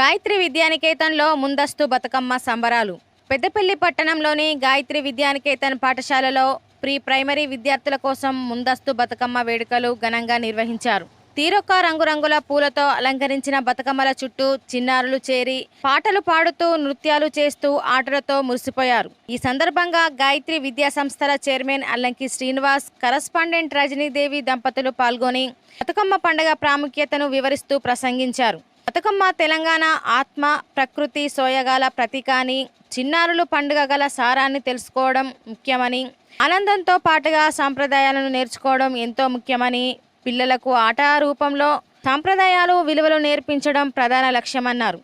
గాయత్రి విద్యానికేతన్లో ముందస్తు బతుకమ్మ సంబరాలు. పెద్దపల్లి పట్టణంలోని గాయత్రి విద్యానికేతన్ పాఠశాలలో ప్రీ ప్రైమరీ విద్యార్థుల కోసం ముందస్తు బతుకమ్మ వేడుకలు ఘనంగా నిర్వహించారు. తీరొక్క రంగురంగుల పూలతో అలంకరించిన బతుకమ్మల చుట్టూ చిన్నారులు చేరి పాటలు పాడుతూ నృత్యాలు చేస్తూ ఆటలతో మురిసిపోయారు. ఈ సందర్భంగా గాయత్రి విద్యా సంస్థల చైర్మన్ అల్లంకి శ్రీనివాస్ కరస్పాండెంట్ రజనీదేవి దంపతులు పాల్గొని బతుకమ్మ పండుగ ప్రాముఖ్యతను వివరిస్తూ ప్రసంగించారు. బతుకమ్మ తెలంగాణ ఆత్మ ప్రకృతి సోయగాల ప్రతీక అని చిన్నారులు పండుగ గల సారాన్ని తెలుసుకోవడం ముఖ్యమని ఆనందంతో పాటుగా సాంప్రదాయాలను నేర్చుకోవడం ఎంతో ముఖ్యమని పిల్లలకు ఆట రూపంలో సాంప్రదాయాలు విలువలు నేర్పించడం ప్రధాన లక్ష్యమన్నారు.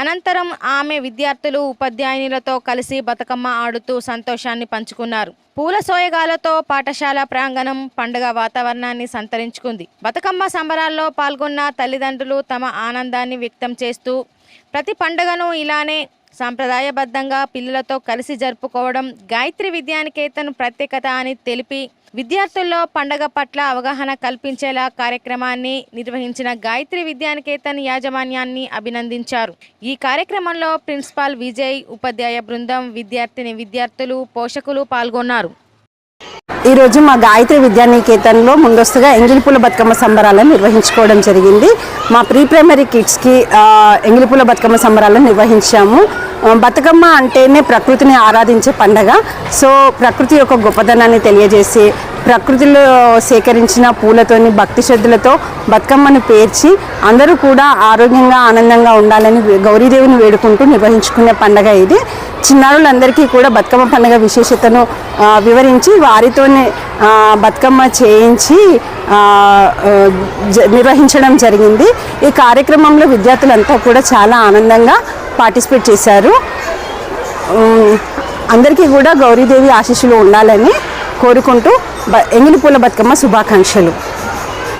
అనంతరం ఆమె విద్యార్థులు ఉపాధ్యాయునిలతో కలిసి బతుకమ్మ ఆడుతూ సంతోషాన్ని పంచుకున్నారు. పూల సోయగాలతో పాఠశాల ప్రాంగణం పండుగ వాతావరణాన్ని సంతరించుకుంది. బతుకమ్మ సంబరాల్లో పాల్గొన్న తల్లిదండ్రులు తమ ఆనందాన్ని వ్యక్తం చేస్తూ ప్రతి పండుగను ఇలానే సాంప్రదాయబద్ధంగా పిల్లలతో కలిసి జరుపుకోవడం గాయత్రి విద్యానికేతన్ ప్రత్యేకత అని తెలిపి విద్యార్థుల్లో పండగ పట్ల అవగాహన కల్పించేలా కార్యక్రమాన్ని నిర్వహించిన గాయత్రి విద్యానికేతన్ యాజమాన్యాన్ని అభినందించారు. ఈ కార్యక్రమంలో ప్రిన్సిపాల్ విజయ్ ఉపాధ్యాయ బృందం విద్యార్థిని విద్యార్థులు పోషకులు పాల్గొన్నారు. ఈరోజు మా గాయత్రి విద్యానికేతన్లో ముందస్తుగా ఎంగిలిపూల బతుకమ్మ సంబరాలను నిర్వహించుకోవడం జరిగింది. మా ప్రీ ప్రైమరీ కిడ్స్కి ఎంగిలిపూల బతుకమ్మ సంబరాలను నిర్వహించాము. బతుకమ్మ అంటేనే ప్రకృతిని ఆరాధించే పండగ. సో ప్రకృతి యొక్క గొప్పదనాన్ని తెలియజేసి ప్రకృతిలో సేకరించిన పూలతోని భక్తి శ్రద్ధలతో బతుకమ్మను పేర్చి అందరూ కూడా ఆరోగ్యంగా ఆనందంగా ఉండాలని గౌరీదేవిని వేడుకుంటూ నిర్వహించుకునే పండగ ఇది. చిన్నారులందరికీ కూడా బతుకమ్మ పండుగ విశేషతను వివరించి వారితోనే బతుకమ్మ చేయించి జ- నిర్వహించడం జరిగింది. ఈ కార్యక్రమంలో విద్యార్థులంతా కూడా చాలా ఆనందంగా పార్టిసిపేట్ చేశారు. అందరికీ కూడా గౌరీదేవి ఆశీస్సులు ఉండాలని కోరుకుంటూ బ ఎంగిలిపూల బతుకమ్మ శుభాకాంక్షలు.